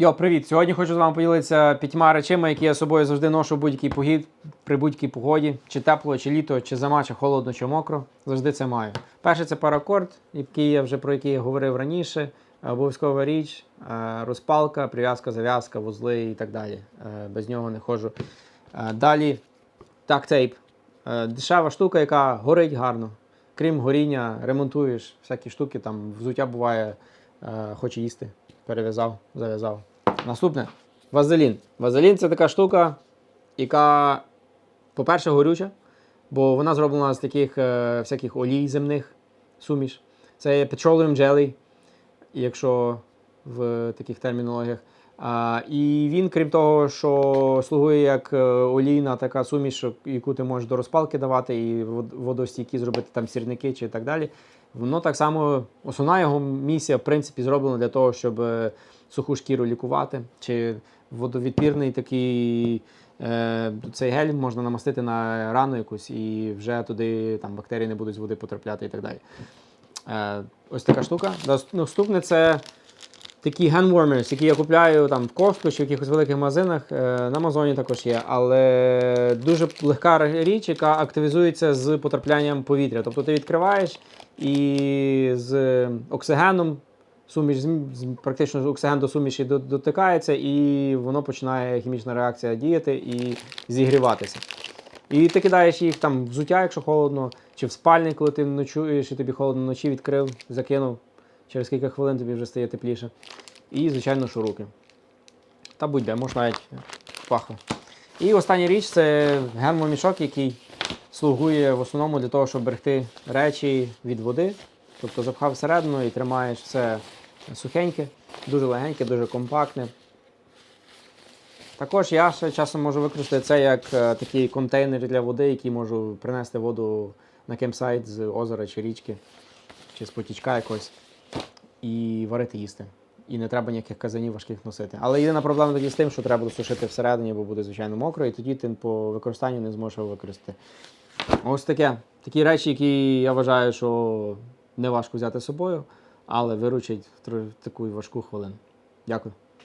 Йо, привіт! Сьогодні хочу з вами поділитися п'ятьма речами, які я з собою завжди ношу в будь-який погід, при будь-якій погоді, чи тепло, чи літо, чи зима, чи холодно, чи мокро. Завжди це маю. Перший це паракорд, який я вже про який я говорив раніше. Обов'язкова річ, е, розпалка, прив'язка, зав'язка, вузли і так далі. Е, Без нього не ходжу. Е, Далі тактейп. Дешева штука, яка горить гарно. Крім горіння, ремонтуєш всякі штуки, там взуття буває, хоче їсти. Перев'язав, зав'язав. Наступне вазелін. Вазелін це така штука, яка, по-перше, горюча, бо вона зроблена з таких е, всяких олій земних суміш. Це є petroleum jelly, якщо в таких термінологіях. А, і він, крім того, що слугує як е, олійна така суміш, яку ти можеш до розпалки давати, і вод- водостійкі зробити там сірники чи так далі. Воно так само, основна його місія, в принципі, зроблена для того, щоб е, суху шкіру лікувати. Чи водовідпірний такий е, цей гель можна намастити на рану якусь, і вже туди там бактерії не будуть з води потрапляти і так далі. Е, ось така штука. Наступне це такі handwarmers, які я купляю там в Costco чи в якихось великих магазинах. Е, на Амазоні також є, але дуже легка річ, яка активізується з потраплянням повітря. Тобто ти відкриваєш і з оксигеном. Суміш практично оксиген до суміші дотикається, і воно починає хімічна реакція діяти і зігріватися. І ти кидаєш їх там взуття, якщо холодно, чи в спальник, коли ти ночуєш, і тобі холодно вночі відкрив, закинув. Через кілька хвилин тобі вже стає тепліше. І, звичайно, що руки. Та будь-де, можна навіть пахло. І остання річ це гермомішок, який слугує в основному для того, щоб берегти речі від води. Тобто запхав всередину і тримаєш все сухеньке, дуже легеньке, дуже компактне. Також я ще часом можу використати це як е, такий контейнер для води, який можу принести воду на кемпсайт з озера чи річки, чи з потічка якогось, і варити їсти. І не треба ніяких казанів важких носити. Але єдина проблема тоді з тим, що треба досушити всередині, бо буде звичайно мокро, і тоді ти по використанню не зможеш його використати. Ось таке. Такі речі, які я вважаю, що не важко взяти з собою, але виручить в таку важку хвилину. Дякую.